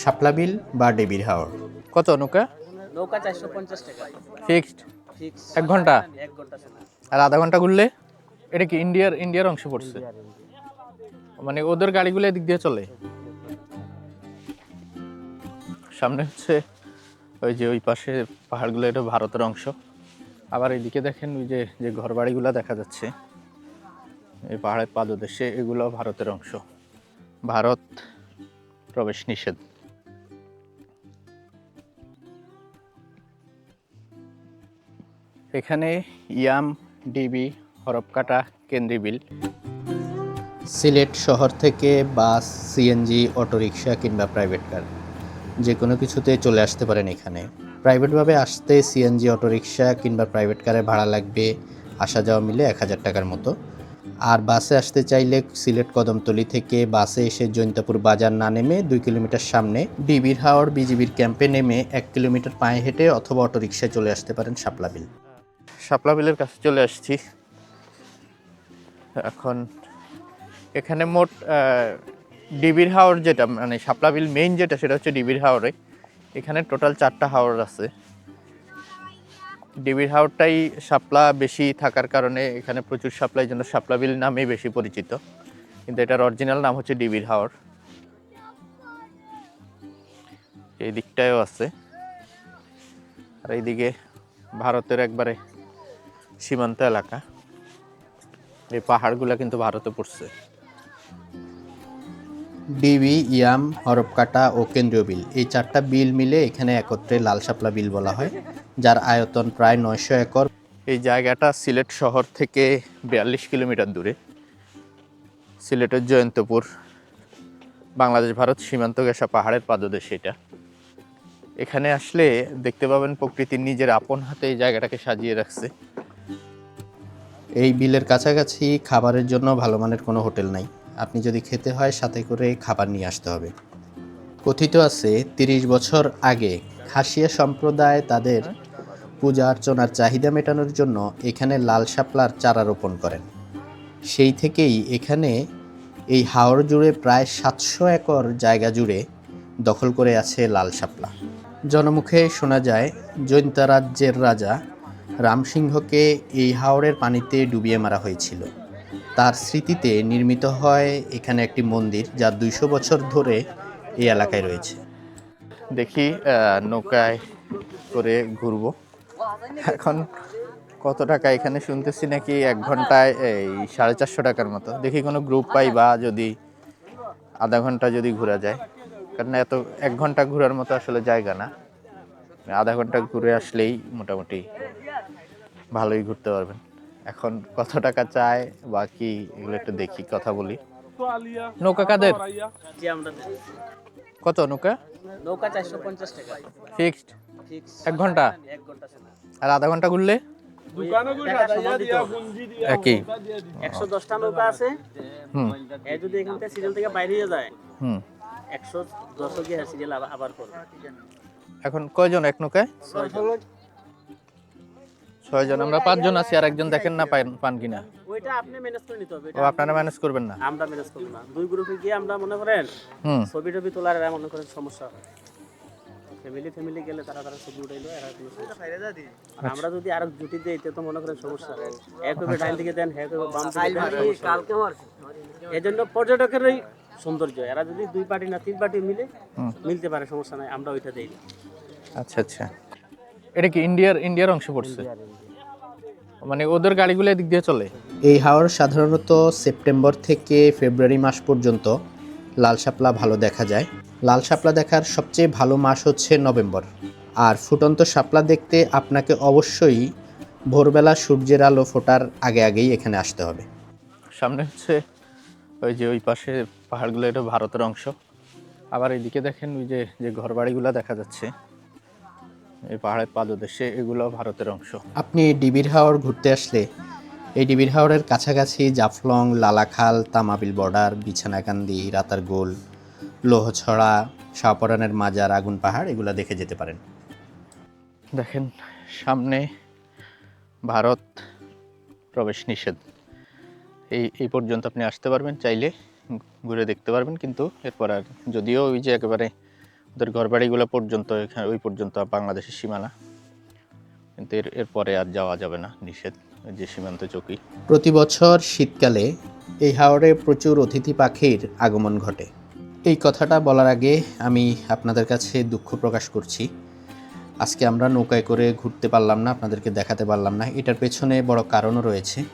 শাপলা বিল বা ডেবির হাওর? কত নৌকা? নৌকা চারশো পঞ্চাশ টাকা। ফিক্সড? এক ঘণ্টা? এক ঘণ্টা আর আধা ঘণ্টা ঘুরলে? এটা কি ইন্ডিয়ার ইন্ডিয়ার অংশ পড়ছে? মানে ওদের গাড়িগুলো এদিক দিয়ে চলে? সামনে হচ্ছে ওই যে ওই পাশে পাহাড়গুলো এটা ভারতের অংশ। আবার এইদিকে দেখেন ওই যে যে ঘর বাড়িগুলো দেখা যাচ্ছে। এই পাহাড়ের পাদদেশে এগুলো ভারতের অংশ। ভারত প্রবেশ নিষেধ। এখানে ইয়াম ডিবি হরপকাটা কেন্দ্রী বিল। সিলেট শহর থেকে বাস সিএনজি অটোরিকশা কিংবা প্রাইভেট কার, যে কোনো কিছুতে চলে আসতে পারেন এখানে। প্রাইভেটভাবে আসতে সিএনজি অটোরিকশা কিংবা প্রাইভেট কারে ভাড়া লাগবে আসা যাওয়া মিলে এক হাজার টাকার মতো। আর বাসে আসতে চাইলে সিলেট কদমতলি থেকে বাসে এসে জৈন্তাপুর বাজার না নেমে দুই কিলোমিটার সামনে ডিবির হাওড় বিজিবির ক্যাম্পে নেমে এক কিলোমিটার পায়ে হেঁটে অথবা অটোরিকশায় চলে আসতে পারেন শাপলা বিল। শাপলা বিলের কাছে চলে আসছি। এখন এখানে মোট ডিবির হাওর যেটা মানে শাপলা বিল মেইন যেটা, সেটা হচ্ছে ডিবির হাওরে। এখানে টোটাল চারটা হাওর আছে। ডিবির হাওরটাই শাপলা বেশি থাকার কারণে এখানে প্রচুর শাপলার জন্য শাপলা বিল নামেই বেশি পরিচিত। কিন্তু এটার অরিজিনাল নাম হচ্ছে ডিবির হাওর। এই দিকটায়ও আছে। আর এইদিকে ভারতের একবারে সীমান্ত এলাকা। এই পাহাড়গুলো কিন্তু ভারতে পড়ছে। ডিবি ইয়াম হরপকাটা ও কেন্দ্রীয় বিল। এই চারটা বিল মিলে এখানে একত্রে লাল শাপলা বিল বলা হয় যার আয়তন প্রায় নয়শো একর। এই জায়গাটা সিলেট শহর থেকে বিয়াল্লিশ কিলোমিটার দূরে। সিলেটের জয়ন্তপুর বাংলাদেশ ভারত সীমান্ত ঘেঁষা পাহাড়ের পাদদেশ এটা। এখানে আসলে দেখতে পাবেন প্রকৃতির নিজের আপন হাতে এই জায়গাটাকে সাজিয়ে রাখছে। এই বিলের কাছাকাছি খাবারের জন্য ভালো মানের কোনো হোটেল নাই। আপনি যদি খেতে হয়, সাথে করে খাবার নিয়ে আসতে হবে। কথিত আছে, তিরিশ বছর আগে খাসিয়া সম্প্রদায় তাদের পূজা অর্চনার চাহিদা মেটানোর জন্য এখানে লাল শাপলার চারা রোপণ করেন। সেই থেকেই এখানে এই হাওড় জুড়ে প্রায় সাতশো একর জায়গা জুড়ে দখল করে আছে লাল শাপলা। জনমুখে শোনা যায়, জৈন্তা রাজ্যের রাজা রামসিংহকে এই হাওড়ের পানিতে ডুবিয়ে মারা হয়েছিল। তার স্মৃতিতে নির্মিত হয় এখানে একটি মন্দির যা দুইশো বছর ধরে এই এলাকায় রয়েছে। দেখি নৌকায় করে ঘুরবো। এখন কত টাকা এখানে শুনতেছি নাকি এক ঘন্টায়, এই সাড়ে চারশো টাকার মতো। দেখি কোনো গ্রুপ পাই বা যদি আধা ঘণ্টা যদি ঘোরা যায়। কারণ এত এক ঘণ্টা ঘোরার মতো আসলে জায়গা না। আধা ঘণ্টা ঘুরে আসলেই মোটামুটি ভালোই ঘুরতে পারবেন। এখন কত টাকা চায় বা কি এগুলো একটু দেখি কথা বলি। নৌকা কাদের? জি আমরা দেব। কত নৌকা? নৌকা চারশো পঞ্চাশ টাকা। ফিক্সড? এক ঘণ্টা? এক ঘণ্টা সময়। আর আধা ঘণ্টা ঘুরলে। একই। একশো দশটা নৌকা আছে। হুম। যদি এখান থেকে সিরিয়াল থেকে বাইরে যায় হুম। একশো দশ সিরিয়াল আবার করবে। এখন কয়জন এক নৌকায়? ছয়জন আমরা পাঁচজন আছি আর একজন দেখেন না পান পান কিনা। ওইটা আপনি ম্যানেজ করে নিতে হবে। ও আপনারা ম্যানেজ করবেন না। আমরা ম্যানেজ করব না। দুই গ্রুপে গিয়ে আমরা মনে করেন ছবি টবি তোলার এরা মনে করেন সমস্যা হয়। ফ্যামিলি ফ্যামিলি গেলে তারা তারা ছবি উঠাইলো এরা কোনো সমস্যা আর আমরা যদি আরও জুটি দিই তো মনে করেন সমস্যা এক হবে ডাইন দিকে দেন হ্যাঁ হবে বাম দিকে কালকে এই জন্য পর্যটকের ওই সৌন্দর্য। এরা যদি দুই পার্টি না তিন পার্টি মিলে মিলতে পারে সমস্যা নাই আমরা ওইটা দেই। আচ্ছা আচ্ছা। এটা কি ইন্ডিয়ার ইন্ডিয়ার অংশ পড়ছে? মানে ওদের গাড়িগুলো এদিক দিয়ে চলে। এই হাওর সাধারণত সেপ্টেম্বর থেকে ফেব্রুয়ারি মাস পর্যন্ত লাল শাপলা ভালো দেখা যায়। লাল শাপলা দেখার সবচেয়ে ভালো মাস হচ্ছে নভেম্বর। আর ফুটন্ত শাপলা দেখতে আপনাকে অবশ্যই ভোরবেলা সূর্যের আলো ফোটার আগে আগেই এখানে আসতে হবে। সামনে হচ্ছে ওই যে ওই পাশে পাহাড়গুলো এটা ভারতের অংশ। আবার এইদিকে দেখেন ওই যে যে ঘরবাড়িগুলো দেখা যাচ্ছে। এই পাহাড়ের পাদদেশে এগুলো ভারতের অংশ। আপনি ডিবির হাওর ঘুরতে আসলে এই ডিবির হাওরের কাছাকাছি জাফলং লালাখাল তামাবিল বর্ডার বিছানাকান্দি রাতারগোল লোহছড়া শাহপরানের মাজার আগুন পাহাড় এগুলো দেখে যেতে পারেন। দেখেন সামনে ভারত প্রবেশ নিষেধ। এই এই পর্যন্ত আপনি আসতে পারবেন চাইলে ঘুরে দেখতে পারবেন কিন্তু এরপর আর যদিও ওই যে একেবারে ওদের ঘরবাড়িগুলো পর্যন্ত এখানে ওই পর্যন্ত বাংলাদেশের সীমানা। কিন্তু এর এরপরে আর যাওয়া যাবে না, নিষেধ যে সীমান্ত চৌকি। প্রতি বছর শীতকালে এই হাওরে প্রচুর অতিথি পাখির আগমন ঘটে। এই কথাটা বলার আগে আমি আপনাদের কাছে দুঃখ প্রকাশ করছি। আজকে আমরা নৌকায় করে ঘুরতে পারলাম না, আপনাদেরকে দেখাতে পারলাম না। এটার পেছনে বড় কারণও রয়েছে।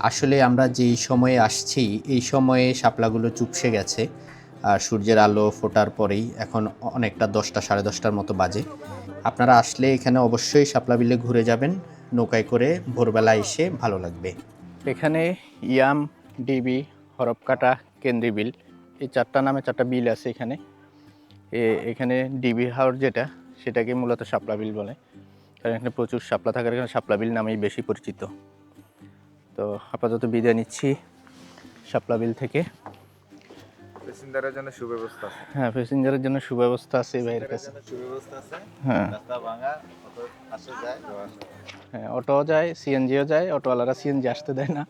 আসলে আমরা যেই সময়ে আসছি, এই সময়ে শাপলাগুলো চুপসে গেছে। সূর্যের আলো ফোটার পরেই এখন অনেকটা দশটা, সাড়ে দশটার মতো বাজে। আপনারা আসলে এখানে অবশ্যই শাপলা বিলে ঘুরে যাবেন, নৌকায় করে ভোরবেলা এসে ভালো লাগবে। এখানে ইয়াম, ডিবি হরপকাটা কেন্দ্রী বিল, এই চারটা নামে চারটা বিল আছে এখানে। এখানে ডিবি হাওর যেটা, সেটাকে মূলত শাপলা বিল বলে। কারণ এখানে প্রচুর শাপলা থাকার কারণে শাপলা বিল নামেই বেশি পরিচিত। তো আপাতত বিদায় নিচ্ছি শাপলা বিল থেকে। প্যাসেঞ্জারের জন্য সুব্যবস্থা আছে। হ্যাঁ প্যাসেঞ্জারের জন্য সুব্যবস্থা আছে ভাইয়ের কাছে। সুব্যবস্থা আছে। হ্যাঁ। রাস্তা ভাঙা অটো আসে যায় হ্যাঁ অটোও যায় সিএনজিও যায় অটোওয়ালারা সিএনজি আসতে দেয় না।